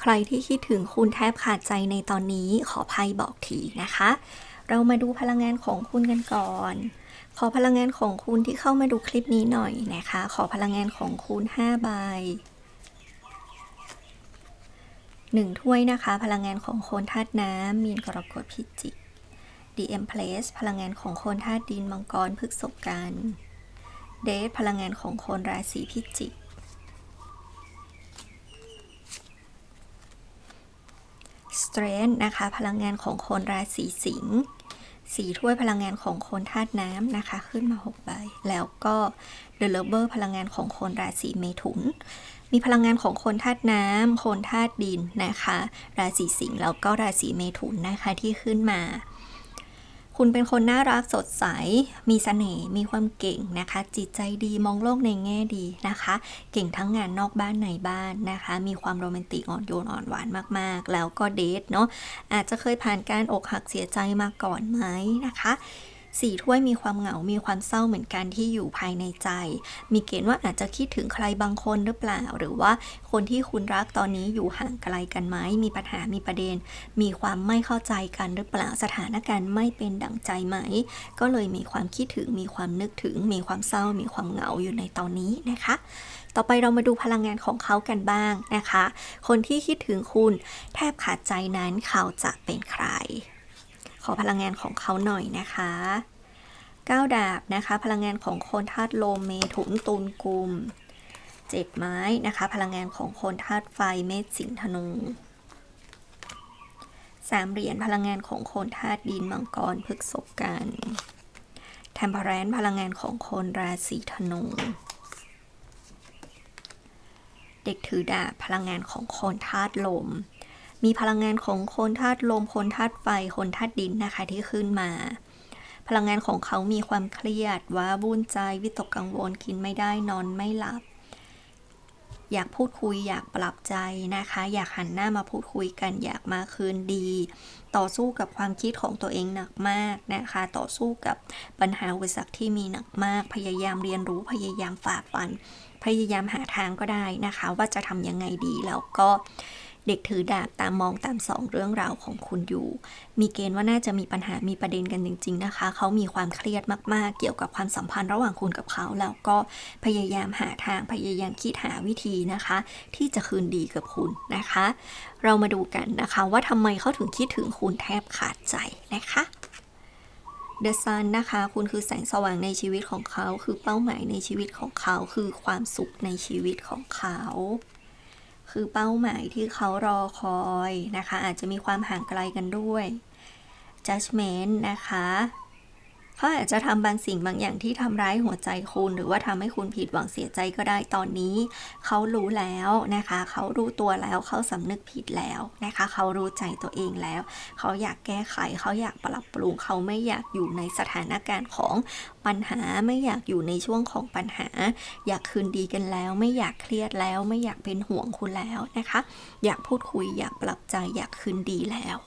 ใครที่คิดถึงคุณแทบขาดใจในตอนนี้ขอไพ่บอกทีนะคะ เรามาดูพลังงานของคุณกันก่อน ขอพลังงานของคุณที่เข้ามาดูคลิปนี้หน่อยนะคะ ขอพลังงานของคุณ5ใบหนึ่งถ้วยนะคะ พลังงานของโคนธาตุน้ำมีนกรกฎพิจิก DM Place พลังงานของโคนธาตุดินมังกรพฤกษกัน เดทพลังงานของโคนราศีพิจิก Strength นะคะ พลังงานของคนราศีสิงห์สีถ้วยพลังงานของคนธาตุน้ำนะคะ ขึ้นมา 6 ใบ แล้วก็ The Lover พลังงานของคนราศีเมถุน มีพลังงานของคนธาตุน้ำคนธาตุดินนะคะ ราศีสิงห์แล้วก็ราศีเมถุนนะคะที่ขึ้นมา คุณเป็นคนน่ารักสดใส มีเสน่ห์ มีความเก่งนะคะ จิตใจดี มองโลกในแง่ดีนะคะ เก่งทั้งงานนอกบ้านในบ้านนะคะ มีความโรแมนติกอ่อนโยนอ่อนหวานมากๆ แล้วก็เดทเนาะ อาจจะเคยผ่านการอกหักเสียใจมาก่อนไหมนะคะ สี่ถ้วยมีความเหงา มีความเศร้าเหมือนกันที่อยู่ภายในใจ มีเกณฑ์ว่าอาจจะคิดถึงใครบางคนหรือเปล่า หรือว่าคนที่คุณรักตอนนี้อยู่ห่างไกลกันไหม มีปัญหา มีประเด็น มีความไม่เข้าใจกันหรือเปล่า สถานการณ์ไม่เป็นดั่งใจไหม ก็เลยมีความคิดถึง มีความนึกถึง มีความเศร้า มีความเหงาอยู่ในตอนนี้นะคะ ต่อไปเรามาดูพลังงานของเขากันบ้างนะคะ คนที่คิดถึงคุณแทบขาดใจนั้นเขาจะเป็นใคร ขอพลังงานของเขาหน่อยนะคะก้าดาบนะคะ พลังงานของคนธาตุลมเมถุนตุลกุมเจ็ดไม้นะคะ พลังงานของคนธาตุไฟเมษสิงธนูสามเหรียญพลังงานของคนธาตุดินมังกรพฤกษกันแทมเพอรนพลังงานของคนราศีธนูเด็กถือดาบพลังงานของคนธาตุลม มีพลังงานของคนธาตุลม คนธาตุไฟ คนธาตุดินนะคะที่ขึ้นมา พลังงานของเขามีความเครียดว้าวุ่นใจวิตกกังวลกินไม่ได้นอนไม่หลับ อยากพูดคุยอยากปรับใจนะคะ อยากหันหน้ามาพูดคุยกันอยากมาคืนดี ต่อสู้กับความคิดของตัวเองหนักมากนะคะ ต่อสู้กับปัญหาอุปสรรคที่มีหนักมาก พยายามเรียนรู้พยายามฝ่าฟัน พยายามหาทางก็ได้นะคะ ว่าจะทำยังไงดีแล้วก็ เด็กถือดาบตามมองตามสองเรื่องราวของคุณอยู่ มีเกณฑ์ว่าน่าจะมีปัญหามีประเด็นกันจริง ๆ นะคะ เขามีความเครียดมากๆ เกี่ยวกับความสัมพันธ์ระหว่างคุณกับเขา แล้วก็พยายามหาทางพยายามคิดหาวิธีนะคะ ที่จะคืนดีกับคุณนะคะ เรามาดูกันนะคะว่าทำไมเขาถึงคิดถึงคุณแทบขาดใจนะคะ The Sun นะคะ คุณคือแสงสว่างในชีวิตของเขา คือเป้าหมายในชีวิตของเขา คือความสุขในชีวิตของเขา คือเป้าหมายที่เขารอคอยนะคะ อาจจะมีความห่างไกลกันด้วย judgment นะคะ เขาอาจจะทำบางสิ่งบางอย่างที่ทำร้ายหัวใจคุณ หรือว่าทำให้คุณผิดหวังเสียใจก็ได้ตอนนี้ เขารู้แล้วนะคะ เขารู้ตัวแล้วเขาสำนึกผิดแล้วนะคะ เขารู้ใจตัวเองแล้ว เขาอยากแก้ไขเขาอยากปรับปรุงเขาไม่อยากอยู่ในสถานการณ์ของปัญหาไม่อยากอยู่ในช่วงของปัญหา อยากคืนดีกันแล้ว ไม่อยากเครียดแล้ว ไม่อยากเป็นห่วงคุณแล้วนะคะ อยากพูดคุยอยากปรับใจอยากคืนดีแล้ว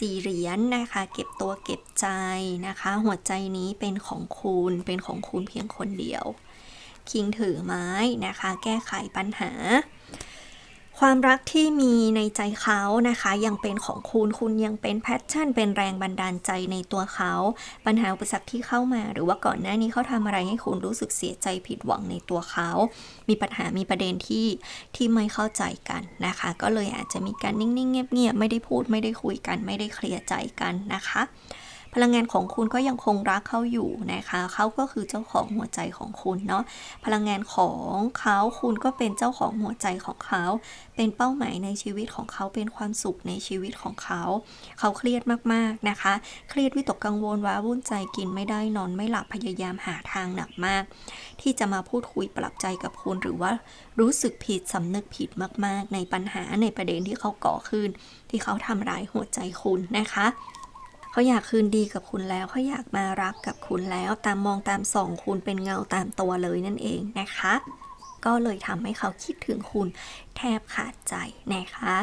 สี่เหรียญนนะคะ เก็บตัวเก็บใจนะคะ หัวใจนี้เป็นของคุณเป็นของคุณเพียงคนเดียว คิงถือไม้นะคะ แก้ไขปัญหา ความรักที่มีในใจเขานะคะ ยังเป็นของคุณคุณยังเป็นแพชชั่น เป็นแรงบันดาลใจในตัวเขา ปัญหาอุปสรรคที่เข้ามา หรือว่าก่อนหน้านี้เขาทำอะไรให้คุณรู้สึกเสียใจผิดหวังในตัวเขา มีปัญหามีประเด็นที่ที่ไม่เข้าใจกันนะคะ ก็เลยอาจจะมีการนิ่งๆเงียบๆไม่ได้พูดไม่ได้คุยกัน ไม่ได้เคลียร์ใจกันนะคะ พลังงานของคุณก็ยังคงรักเขาอยู่นะคะ เขาก็คือเจ้าของหัวใจของคุณเนาะ พลังงานของเขาคุณก็เป็นเจ้าของหัวใจของเขา เป็นเป้าหมายในชีวิตของเขา เป็นความสุขในชีวิตของเขา เขาเครียดมากๆนะคะ เครียดวิตกกังวลว้าวุ่นใจกินไม่ได้นอนไม่หลับพยายามหาทางหนักมาก ที่จะมาพูดคุยปรับใจกับคุณหรือว่ารู้สึกผิดสำนึกผิดมาก ๆ ในปัญหาในประเด็นที่เขาก่อขึ้น ที่เขาทำร้ายหัวใจคุณนะคะ เขาอยากคืนดีกับคุณแล้วเขาอยากมารักกับคุณแล้ว ตามมองตามส่องคุณเป็นเงาตามตัวเลยนั่นเองนะคะ ก็เลยทำให้เขาคิดถึงคุณแทบขาดใจนะคะ